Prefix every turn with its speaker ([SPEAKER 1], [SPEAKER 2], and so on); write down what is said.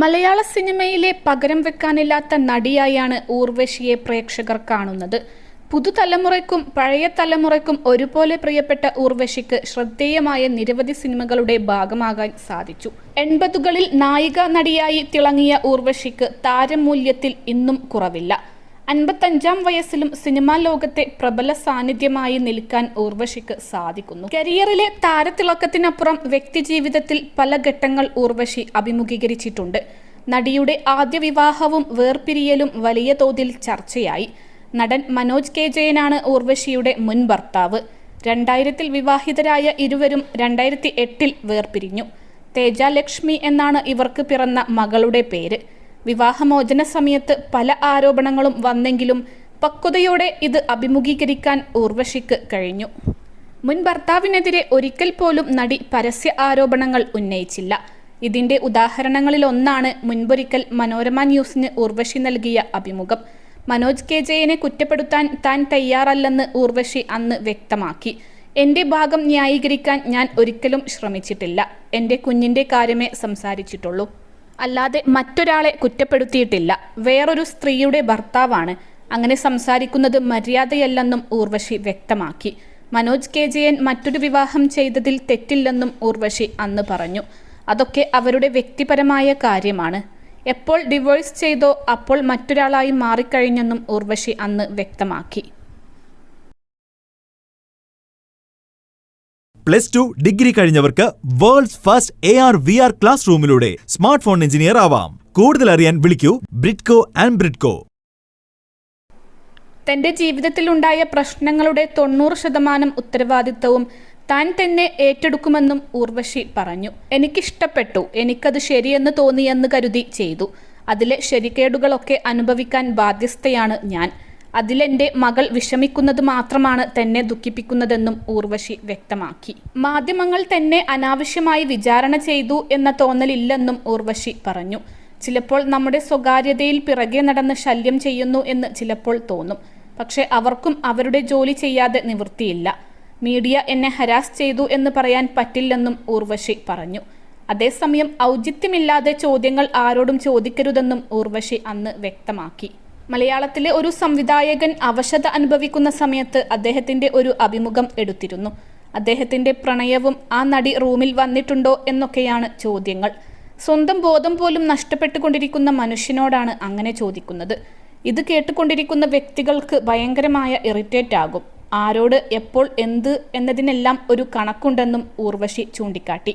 [SPEAKER 1] മലയാള സിനിമയിലെ പകരം വെക്കാനില്ലാത്ത നടിയായാണ് ഊർവശിയെ പ്രേക്ഷകർ കാണുന്നത്. പുതുതലമുറയ്ക്കും പഴയ തലമുറയ്ക്കും ഒരുപോലെ പ്രിയപ്പെട്ട ഊർവശിക്ക് ശ്രദ്ധേയമായ നിരവധി സിനിമകളുടെ ഭാഗമാകാൻ സാധിച്ചു. എൺപതുകളിൽ നായിക നടിയായി തിളങ്ങിയ ഊർവശിക്ക് താരമൂല്യത്തിൽ ഇന്നും കുറവില്ല. അൻപത്തഞ്ചാം വയസ്സിലും സിനിമാ ലോകത്തെ പ്രബല സാന്നിധ്യമായി നിൽക്കാൻ ഊർവശിക്ക് സാധിക്കുന്നു. കരിയറിലെ താരത്തിളക്കത്തിനപ്പുറം വ്യക്തിജീവിതത്തിൽ പല ഘട്ടങ്ങൾ ഊർവശി അഭിമുഖീകരിച്ചിട്ടുണ്ട്. നടിയുടെ ആദ്യ വിവാഹവും വേർപിരിയലും വലിയ തോതിൽ ചർച്ചയായി. നടൻ മനോജ് കെ ജയനാണ് ഊർവശിയുടെ മുൻ ഭർത്താവ്. രണ്ടായിരത്തിൽ വിവാഹിതരായ ഇരുവരും രണ്ടായിരത്തി എട്ടിൽ വേർപിരിഞ്ഞു. തേജ ലക്ഷ്മി എന്നാണ് ഇവർക്ക് പിറന്ന മകളുടെ പേര്. വിവാഹമോചന സമയത്ത് പല ആരോപണങ്ങളും വന്നെങ്കിലും പക്വതയോടെ ഇത് അഭിമുഖീകരിക്കാൻ ഊർവശിക്ക് കഴിഞ്ഞു. മുൻ ഭർത്താവിനെതിരെ ഒരിക്കൽ പോലും നടി പരസ്യ ആരോപണങ്ങൾ ഉന്നയിച്ചില്ല. ഇതിന്റെ ഉദാഹരണങ്ങളിലൊന്നാണ് മുൻപൊരിക്കൽ മനോരമ ന്യൂസിന് ഊർവശി നൽകിയ അഭിമുഖം. മനോജ് കെ ജയനെ കുറ്റപ്പെടുത്താൻ താൻ തയ്യാറല്ലെന്ന് ഊർവശി അന്ന് വ്യക്തമാക്കി. എന്റെ ഭാഗം ന്യായീകരിക്കാൻ ഞാൻ ഒരിക്കലും ശ്രമിച്ചിട്ടില്ല. എന്റെ കുഞ്ഞിന്റെ കാര്യമേ സംസാരിച്ചിട്ടുള്ളൂ. അല്ലാതെ മറ്റൊരാളെ കുറ്റപ്പെടുത്തിയിട്ടില്ല. വേറൊരു സ്ത്രീയുടെ ഭർത്താവാണ്. അങ്ങനെ സംസാരിക്കുന്നത് മര്യാദയല്ലെന്നും ഊർവശി വ്യക്തമാക്കി. മനോജ് കെ. ജയൻ മറ്റൊരു വിവാഹം ചെയ്തതിൽ തെറ്റില്ലെന്നും ഊർവശി അന്ന് പറഞ്ഞു. അതൊക്കെ അവരുടെ വ്യക്തിപരമായ കാര്യമാണ്. എപ്പോൾ ഡിവോഴ്സ് ചെയ്തോ അപ്പോൾ മറ്റൊരാളായി മാറിക്കഴിഞ്ഞെന്നും ഊർവശി അന്ന് വ്യക്തമാക്കി.
[SPEAKER 2] Plus two degree കഴിഞ്ഞവർക്ക് world's first A R V R class റൂമിലൂടെ smart phone engineer ആവാം. കൂടുതൽ അറിയാൻ വിളിക്കൂ ബ്രിഡ്കോ ആൻഡ് ബ്രിഡ്കോ
[SPEAKER 1] തന്റെ ജീവിതത്തിലുണ്ടായ പ്രശ്നങ്ങളുടെ തൊണ്ണൂറ് ശതമാനം ഉത്തരവാദിത്തവും താൻ തന്നെ ഏറ്റെടുക്കുമെന്നും ഊർവശി പറഞ്ഞു. എനിക്കിഷ്ടപ്പെട്ടു. എനിക്കത് ശരിയെന്ന് തോന്നിയെന്ന് കരുതി ചെയ്തു. അതിലെ ശരിക്കേടുകളൊക്കെ അനുഭവിക്കാൻ ബാധ്യസ്ഥയാണ് ഞാൻ. അതിലെന്റെ മകൾ വിഷമിക്കുന്നത് മാത്രമാണ് തന്നെ ദുഃഖിപ്പിക്കുന്നതെന്നും ഊർവശി വ്യക്തമാക്കി. മാധ്യമങ്ങൾ തന്നെ അനാവശ്യമായി വിചാരണ ചെയ്തു എന്ന തോന്നലില്ലെന്നും ഊർവശി പറഞ്ഞു. ചിലപ്പോൾ നമ്മുടെ സ്വകാര്യതയിൽ പിറകെ നടന്ന് ശല്യം ചെയ്യുന്നു എന്ന് ചിലപ്പോൾ തോന്നും. പക്ഷെ അവർക്കും അവരുടെ ജോലി ചെയ്യാതെ നിവൃത്തിയില്ല. മീഡിയ എന്നെ ഹരാസ് ചെയ്തു എന്ന് പറയാൻ പറ്റില്ലെന്നും ഊർവശി പറഞ്ഞു. അതേസമയം ഔചിത്യമില്ലാതെ ചോദ്യങ്ങൾ ആരോടും ചോദിക്കരുതെന്നും ഊർവശി അന്ന് വ്യക്തമാക്കി. മലയാളത്തിലെ ഒരു സംവിധായകൻ അവശത അനുഭവിക്കുന്ന സമയത്ത് അദ്ദേഹത്തിന്റെ ഒരു അഭിമുഖം എടുത്തിരുന്നു. അദ്ദേഹത്തിന്റെ പ്രണയവും ആ നടി റൂമിൽ വന്നിട്ടുണ്ടോ എന്നൊക്കെയാണ് ചോദ്യങ്ങൾ. സ്വന്തം ബോധം പോലും നഷ്ടപ്പെട്ടുകൊണ്ടിരിക്കുന്ന മനുഷ്യനോടാണ് അങ്ങനെ ചോദിക്കുന്നത്. ഇത് കേട്ടുകൊണ്ടിരിക്കുന്ന വ്യക്തികൾക്ക് ഭയങ്കരമായ ഇറിറ്റേറ്റ് ആകും. ആരോട് എപ്പോൾ എന്ത് എന്നതിനെല്ലാം ഒരു കണക്കുണ്ടെന്നും ഊർവശി ചൂണ്ടിക്കാട്ടി.